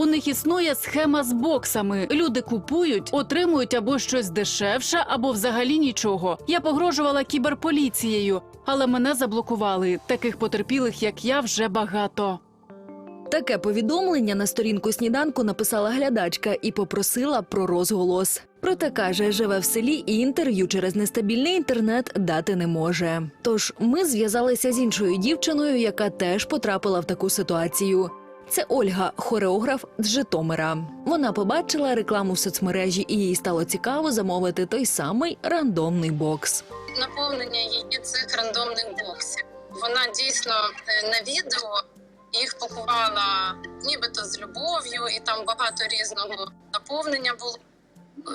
У них існує схема з боксами. Люди купують, отримують або щось дешевше, або взагалі нічого. Я погрожувала кіберполіцією, але мене заблокували. Таких потерпілих, як я, вже багато. Таке повідомлення на сторінку сніданку написала глядачка і попросила про розголос. Проте каже, живе в селі і інтерв'ю через нестабільний інтернет дати не може. Тож ми зв'язалися з іншою дівчиною, яка теж потрапила в таку ситуацію. Це Ольга, хореограф з Житомира. Вона побачила рекламу в соцмережі і їй стало цікаво замовити той самий рандомний бокс. наповнення її цих рандомних боксів. Вона дійсно е, на відео їх пакувала нібито з любов'ю, і там багато різного наповнення було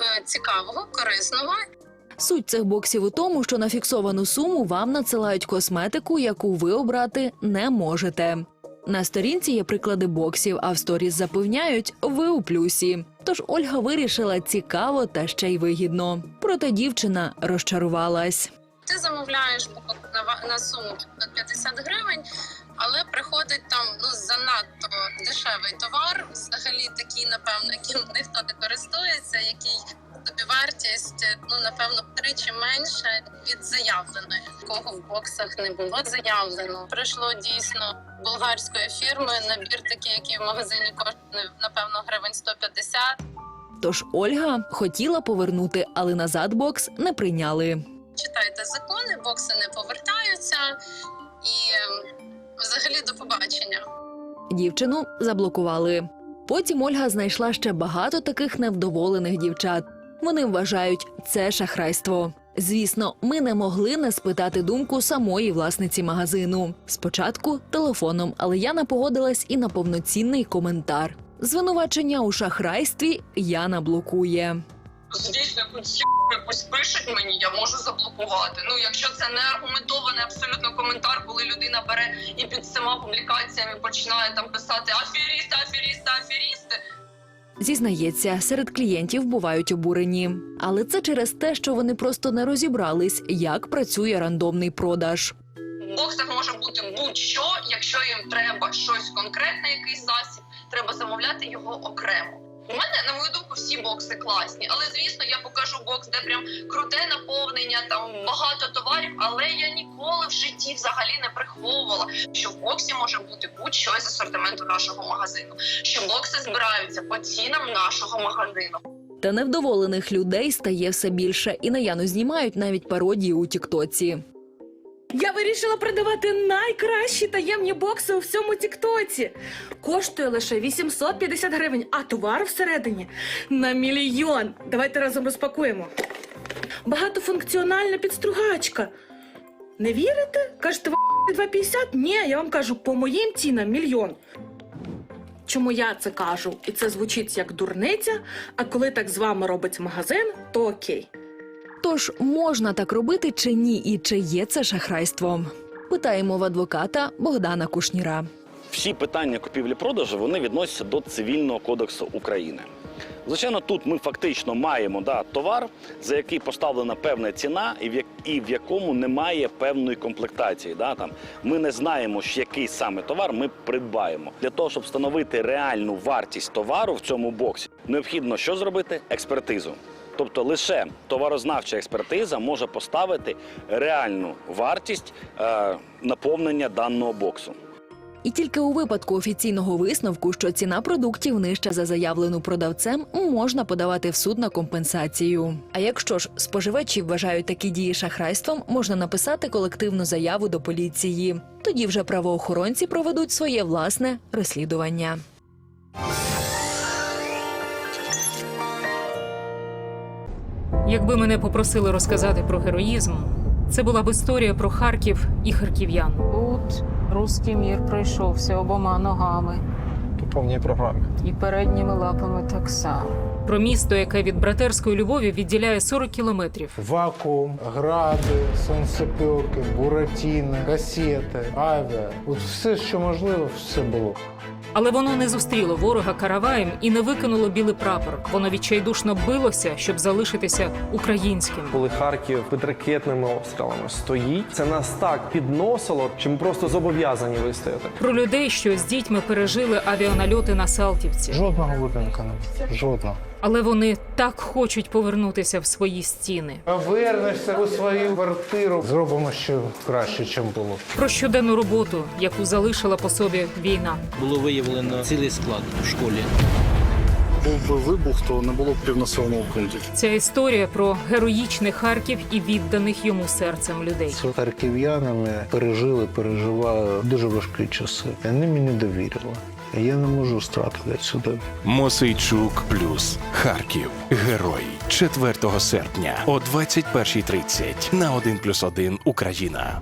е, цікавого, корисного. Суть цих боксів у тому, що на фіксовану суму вам надсилають косметику, яку ви обрати не можете. На сторінці є приклади боксів, а в сторіс запевняють, ви у плюсі. Тож Ольга вирішила цікаво та ще й вигідно. Проте дівчина розчарувалась. Ти замовляєш на, на суму 50 гривень, але приходить там ну занадто дешевий товар. Взагалі такий, напевно, яким ніхто не користується, який вартість ну напевно втричі менше від заявленої. Кого в боксах не було заявлено. Прийшло дійсно болгарської фірми набір такий, який в магазині коштує напевно гривень 150. Тож Ольга хотіла повернути, але назад бокс не прийняли. читайте закони, бокси не повертаються і ем, взагалі до побачення. Дівчину заблокували. Потім Ольга знайшла ще багато таких невдоволених дівчат. Вони вважають це шахрайство. Звісно, ми не могли не спитати думку самої власниці магазину. Спочатку телефоном, але Яна погодилась і на повноцінний коментар. Звинувачення у шахрайстві Яна блокує. Звісно, якусь якусь пишуть мені, я можу заблокувати. Ну, якщо це не аргументований абсолютно коментар, коли людина бере і під всіма публікаціями починає там писати аферісти, аферісти, аферісти. Зізнається, серед клієнтів бувають обурені, але це через те, що вони просто не розібрались, як працює рандомний продаж. Боксах може бути будь-що, якщо їм треба щось конкретне, якийсь засіб, треба замовляти його окремо. У мене, на мою думку, всі бокси класні, але звісно, я покажу бокс, де прям круте наповнення, там багато товарів. Але я ніколи в житті взагалі не приховувала, що в боксі може бути будь-що з асортименту нашого магазину. Що бокси збираються по цінам нашого магазину. Та невдоволених людей стає все більше, і на Яну знімають навіть пародії у Тіктоці. Я вирішила продавати найкращі таємні бокси у всьому Тіктоці. Коштує лише 850 гривень, а товар всередині на мільйон. Давайте разом розпакуємо. Багатофункціональна підстругачка. Не вірите? Кажете, «Ва- 250? Ні, я вам кажу, по моїм цінам мільйон. Чому я це кажу? І це звучить як дурниця, а коли так з вами робить магазин, то окей. Тож можна так робити чи ні, і чи є це шахрайством? Питаємо в адвоката Богдана Кушніра. всі питання купівлі-продажу вони відносяться до цивільного кодексу України. Звичайно, тут ми фактично маємо да, товар, за який поставлена певна ціна, і в, як, і в якому немає певної комплектації. Да, там. Ми не знаємо, який саме товар ми придбаємо. Для того, щоб встановити реальну вартість товару в цьому боксі, необхідно що зробити? Експертизу. Тобто лише товарознавча експертиза може поставити реальну вартість е, наповнення даного боксу. І тільки у випадку офіційного висновку, що ціна продуктів нижча за заявлену продавцем, можна подавати в суд на компенсацію. А якщо ж споживачі вважають такі дії шахрайством, можна написати колективну заяву до поліції. Тоді вже правоохоронці проведуть своє власне розслідування. Якби мене попросили розказати про героїзм, це була б історія про Харків і харків'ян. Тут руський мір пройшовся обома ногами по повній програмі. і передніми лапами так само. Про місто, яке від братерської любові відділяє 40 кілометрів. Вакуум, гради, сонцепілки, буратіни, касети, авіа. От все, що можливо, все було. Але воно не зустріло ворога караваєм і не викинуло білий прапор. Воно відчайдушно билося, щоб залишитися українським. Коли Харків під ракетними обстрілами стоїть, це нас так підносило, що ми просто зобов'язані вистояти. Про людей, що з дітьми пережили авіанальоти на Салтівці. Жодного будинку не жодного. Але вони так хочуть повернутися в свої стіни. Повернешся у свою квартиру. Зробимо ще краще, ніж було. Про щоденну роботу, яку залишила по собі війна. Було виявлено цілий склад в школі. Був би вибух, то не було б півнаселеного пункту. Ця історія про героїчний Харків і відданих йому серцем людей. З харків'янами пережили, переживали дуже важкі часи. Вони мені довірили. Я не можу стратити сюди. Мосейчук плюс Харків. Герой 4 серпня о 21.30 на 1+,1 Україна.